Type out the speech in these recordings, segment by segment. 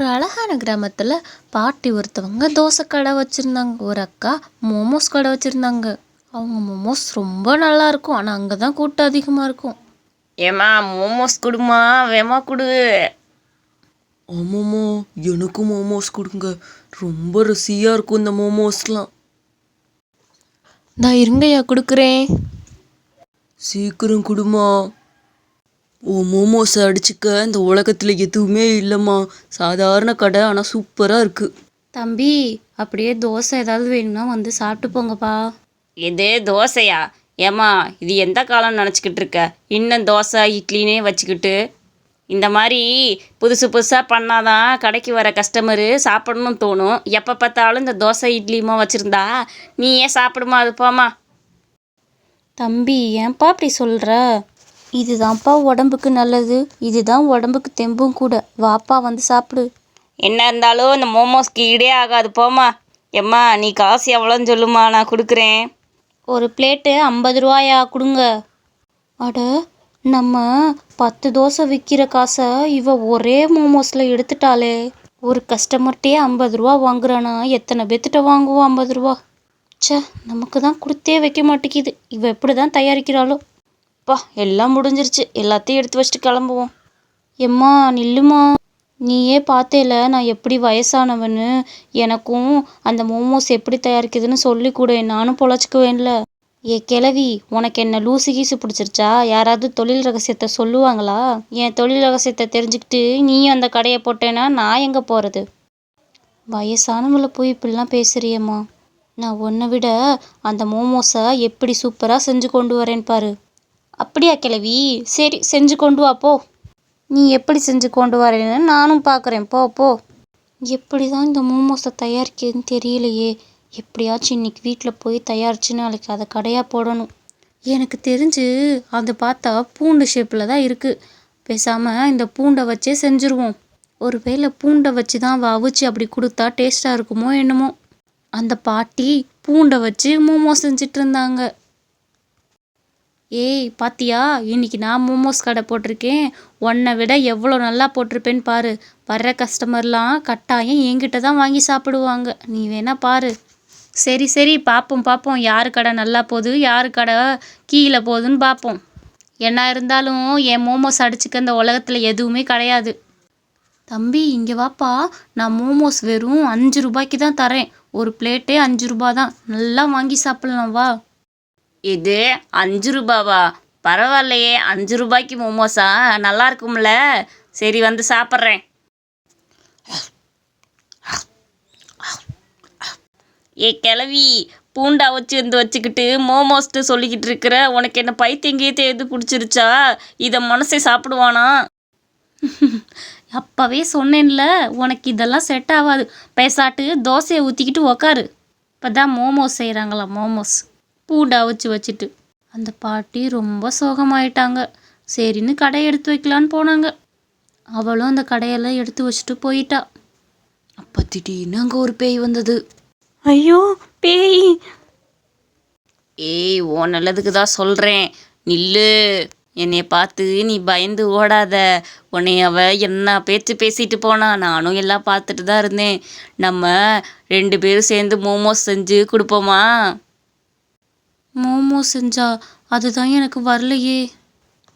ஒரு அழகான கிராமத்தில் பாட்டி ஒருத்தவங்க தோசை கடை வச்சுருந்தாங்க ஒரு அக்கா மோமோஸ் கடை வச்சுருந்தாங்க. அவங்க மோமோஸ் ரொம்ப நல்லா இருக்கும் ஆனால் அங்கே தான் கூட்டம் அதிகமாக இருக்கும். ஏம்மா மோமோஸ் கொடுமா? வேமா கொடு. ஆமாம்மா எனக்கும் மோமோஸ் கொடுங்க. ரொம்ப ருசியாக இருக்கும் இந்த மோமோஸ்லாம். நான் இருங்கய்யா கொடுக்குறேன். சீக்கிரம் கொடுமா. ஓ மோமோஸை அடிச்சுக்க இந்த உலகத்தில் எதுவுமே இல்லைம்மா. சாதாரண கடை ஆனால் சூப்பராக இருக்குது தம்பி அப்படியே தோசை ஏதாவது வேணும்னா வந்து சாப்பிட்டு போங்கப்பா. இது தோசையா? ஏம்மா இது எந்த காலம் நினச்சிக்கிட்டு இருக்க? இன்னும் தோசை இட்லினே வச்சுக்கிட்டு. இந்த மாதிரி புதுசு புதுசாக பண்ணாதான் கடைக்கு வர கஸ்டமரு சாப்பிடணும்னு தோணும். எப்போ பார்த்தாலும் இந்த தோசை இட்லியுமா வச்சுருந்தா நீ ஏன் சாப்பிடுமா அது போம்மா. தம்பி ஏன்பா அப்படி சொல்கிற இதுதான்ப்பா உடம்புக்கு நல்லது. இதுதான் உடம்புக்கு தெம்பும் கூட. வாப்பா வந்து சாப்பிடு. என்ன இருந்தாலும் இந்த மோமோஸ்க்கு ஈடே ஆகாது போம்மா. எம்மா நீ காசு எவ்வளோன்னு சொல்லுமா நான் கொடுக்குறேன். ஒரு பிளேட்டு ஐம்பது ரூபாயா? கொடுங்க. அட நம்ம பத்து தோசை விற்கிற காசை இவ ஒரே மோமோஸில் எடுத்துட்டாளே. ஒரு கஸ்டமர்கிட்டே ஐம்பது ரூபா வாங்குறானா? எத்தனை பேர்த்திட்ட வாங்குவோம் ஐம்பது ரூபா? ச்சே நமக்கு தான் கொடுத்தே வைக்க மாட்டேங்குது. இவ எப்படி தான் தயாரிக்கிறாளோ? அப்பா எல்லாம் முடிஞ்சிருச்சு. எல்லாத்தையும் எடுத்து வச்சுட்டு கிளம்புவோம். எம்மா நில்லுமா. நீயே பார்த்தேல நான் எப்படி வயசானவன்னு எனக்கும் அந்த மோமோஸ் எப்படி தயாரிக்குதுன்னு சொல்லி கொடு. நானும் பொழைச்சிக்குவேன்ல. ஏ கிழவி உனக்கு என்ன லூசு கீசு பிடிச்சிருச்சா? யாராவது தொழில் ரகசியத்தை சொல்லுவாங்களா? என் தொழில் ரகசியத்தை தெரிஞ்சுக்கிட்டு நீயும் அந்த கடையை போட்டேன்னா நான் எங்கே போகிறது வயசானவங்கள போய் இப்படிலாம் பேசுறியம்மா. நான் உன்னை விட அந்த மோமோஸை எப்படி சூப்பராக செஞ்சு கொண்டு வரேன் பாரு. அப்படியா கிழவி? சரி செஞ்சு கொண்டு வா போ. நீ எப்படி செஞ்சு கொண்டு வரேன்னு நானும் பார்க்குறேன் போ போ. எப்படி தான் இந்த மோமோஸை தயாரிக்கிறதுன்னு தெரியலையே. எப்படியாச்சும் இன்னைக்கு வீட்டில் போய் தயாரிச்சு நாளைக்கு அதை கடையாக போடணும். எனக்கு தெரிஞ்சு அது பார்த்தா பூண்டு ஷேப்பில் தான் இருக்குது பேசாமல் இந்த பூண்டை வச்சே செஞ்சுருவோம். ஒருவேளை பூண்டை வச்சு தான் அவிச்சு அப்படி கொடுத்தா டேஸ்ட்டாக இருக்குமோ என்னமோ. அந்த பாட்டி பூண்டை வச்சு மோமோ செஞ்சிட்டு இருந்தாங்க. ஏய் பாத்தியா? இன்னைக்கு நான் மோமோஸ் கடை போட்டிருக்கேன். உன்னை விட எவ்வளோ நல்லா போட்டிருப்பேன்னு பாரு. வர்ற கஸ்டமர்லாம் கட்டாயம் என்கிட்ட தான் வாங்கி சாப்பிடுவாங்க. நீ வேணா பாரு. சரி சரி பார்ப்போம் பார்ப்போம் யார் கடை நல்லா போகுது யார் கடை கீழே போகுதுன்னு பார்ப்போம் என்ன இருந்தாலும் என் மோமோஸ் அடிச்சுக்க இந்த உலகத்தில் எதுவுமே கிடையாது. தம்பி இங்கே வாப்பா. நான் மோமோஸ் வெறும் அஞ்சு ரூபாய்க்கு தான் தரேன். ஒரு பிளேட்டே அஞ்சு ரூபா தான். நல்லா வாங்கி சாப்பிட்லாம் வா. இது அஞ்சு ரூபாவா? பரவாயில்லையே அஞ்சு ரூபாய்க்கு மோமோஸா நல்லா இருக்கும்ல. சரி வந்து சாப்பிட்றேன். ஏ கிளவி பூண்டா வச்சு வந்து வச்சுக்கிட்டு மோமோஸ்ட்டு சொல்லிக்கிட்டு இருக்கிற உனக்கு என்ன பைத்தியம் எது பிடிச்சிருச்சா? இதை மனசே சாப்பிடுவானா? அப்போவே சொன்னேன்ல உனக்கு இதெல்லாம் செட் ஆகாது. பேசாட்டு தோசையை ஊற்றிக்கிட்டு உக்காரு. இப்போ தான் மோமோஸ் செய்கிறாங்களா மோமோஸ்? பூண்டா வச்சு வச்சுட்டு. அந்த பாட்டி ரொம்ப சோகமாயிட்டாங்க. சரின்னு கடையை எடுத்து வைக்கலான்னு போனாங்க. அவளும் அந்த கடையெல்லாம் எடுத்து வச்சுட்டு போயிட்டா. அப்போ திடீர்னு அங்கே ஒரு பேய் வந்தது. ஐயோ பேய். ஏய் ஓ நல்லதுக்கு தான் சொல்கிறேன் நில்லு. என்னைய பார்த்து நீ பயந்து ஓடாத. உன்னை அவ என்ன பேச்சு பேசிட்டு போனா நானும் எல்லாம் பார்த்துட்டு தான் இருந்தேன். நம்ம ரெண்டு பேரும் சேர்ந்து மோமோஸ் செஞ்சு கொடுப்போமா? மோமோஸ் செஞ்சா அதுதான் எனக்கு வரலையே.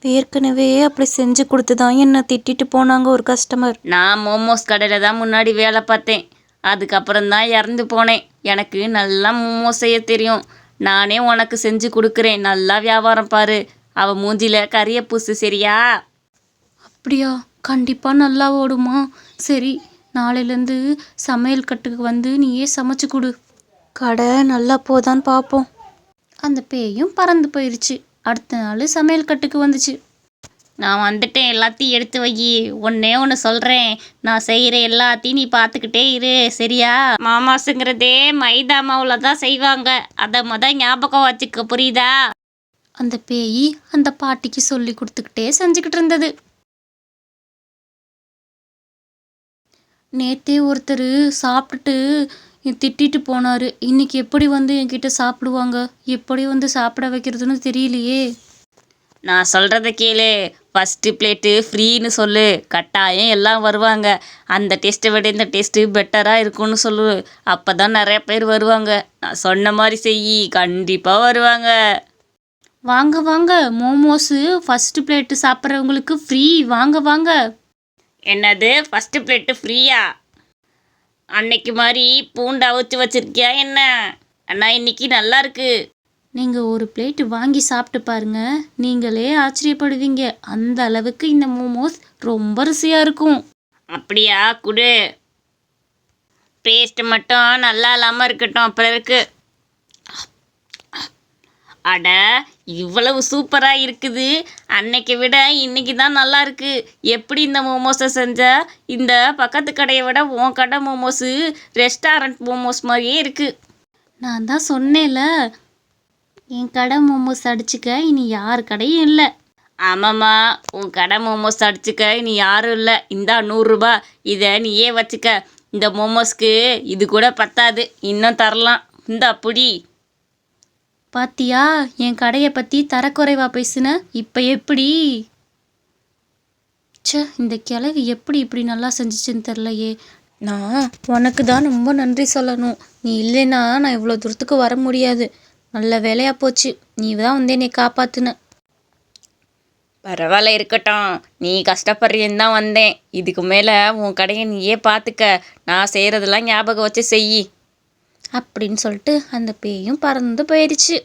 ஏற்கனவே அப்படி செஞ்சு கொடுத்து தான் என்னை திட்டிட்டு போனாங்க ஒரு கஸ்டமர். நான் மோமோஸ் கடையில் தான் முன்னாடி வேலை பார்த்தேன். அதுக்கப்புறம் தான் இறந்து போனேன். எனக்கு நல்லா மோமோஸ் செய்ய தெரியும். நானே உனக்கு செஞ்சு கொடுக்குறேன். நல்லா வியாபாரம் பாரு. அவ மூஞ்சில கரிய பூசு சரியா? அப்படியா? கண்டிப்பாக நல்லா ஓடுமா? சரி நாளையிலேருந்து சமையல் கட்டுக்கு வந்து நீயே சமைச்சு கொடு. கடை நல்லா போதான்னு பார்ப்போம் அந்த பேயும் பறந்து போயிடுச்சு அடுத்த நாள் சமையல் கட்டுக்கு வந்துச்சு. நான் வந்துட்டேன் எல்லாத்தையும் எடுத்து வை. ஒன்னே ஒன்று சொல்கிறேன் நான் செய்கிற எல்லாத்தையும் நீ பார்த்துக்கிட்டே இரு சரியா? மாமாசுங்கிறதே மைதா மாவில் தான் செய்வாங்க. அதை மொதல் ஞாபகம் வச்சுக்க புரியுதா? அந்த பேய் அந்த பாட்டிக்கு சொல்லி கொடுத்துக்கிட்டே செஞ்சுக்கிட்டு இருந்தது. நேத்தே ஒருத்தர் சாப்பிட்டுட்டு திட்டிட்டு போனாரு. இன்னைக்கு எப்படி வந்து என்கிட்ட சாப்பிடுவாங்க? எப்படி வந்து சாப்பிட வைக்கிறதுன்னு தெரியலையே. நான் சொல்கிறத கேளு. ஃபஸ்ட்டு பிளேட்டு ஃப்ரீன்னு சொல்லு. கட்டாயம் எல்லாம் வருவாங்க. அந்த டேஸ்ட்டை விட இந்த டேஸ்ட்டு பெட்டராக இருக்கும்னு சொல்லு. அப்போ தான் நிறைய பேர் வருவாங்க. நான் சொன்ன மாதிரி செய் கண்டிப்பாக வருவாங்க. வாங்க வாங்க. மோமோஸு ஃபஸ்ட்டு பிளேட்டு சாப்பிட்றவங்களுக்கு ஃப்ரீ வாங்க வாங்க. என்னது? ஃபஸ்ட்டு பிளேட்டு ஃப்ரீயா அன்னைக்கு மாதிரி பூண்டு அவிச்சு வச்சிருக்கியா என்ன? அண்ணா இன்னைக்கு நல்லா இருக்கு. நீங்கள் ஒரு பிளேட்டு வாங்கி சாப்பிட்டு பாருங்க. நீங்களே ஆச்சரியப்படுவீங்க. அந்த அளவுக்கு இந்த மோமோஸ் ரொம்ப ருசியாக இருக்கும். அப்படியா? குடு. டேஸ்ட் மட்டும் நல்லா இல்லாமல் இருக்கட்டும் அப்புறம் இருக்கு. அட இவ்வளவு சூப்பராக இருக்குது. அன்னைக்கு விட இன்னைக்கு தான் நல்லா இருக்கு. எப்படி இந்த மோமோஸை செஞ்ச? இந்த பக்கத்து கடையை விட உன் கடை மோமோஸு ரெஸ்டாரண்ட் மோமோஸ் மாதிரியே இருக்கு. நான் தான் சொன்னேன்ல என் கடை மோமோஸ் அடிச்சுக்க இனி யார் கடையும் இல்லை. ஆமாம்மா உன் கடை மோமோஸ் அடிச்சுக்க இனி யாரும் இல்லை. இந்தா நூறுரூபா இதை நீயே வச்சுக்க. இந்த மோமோஸ்க்கு இது கூட பத்தாது இன்னும் தரலாம். இந்தா புடி. பாத்தியா? என் கடையை பற்றி தரக்குறைவா பேசுன? இப்போ எப்படி? ச்சே இந்த கிழவி எப்படி இப்படி நல்லா செஞ்சிச்சுன்னு தெரிலையே நான் உனக்கு தான் ரொம்ப நன்றி சொல்லணும். நீ இல்லைன்னா நான் இவ்வளோ தூரத்துக்கு வர முடியாது. நல்ல வேலையாக போச்சு. நீ தான் வந்து என்னை காப்பாத்துன. பரவாயில்ல இருக்கட்டும். நீ கஷ்டப்படுறேன்னு தான் வந்தேன். இதுக்கு மேலே உன் கடையை நீயே பார்த்துக்க நான் செய்கிறதெல்லாம் ஞாபகம் வச்சு செய். அப்படின்னு சொல்லிட்டு அந்த பேயும் பறந்து போயிடுச்சு.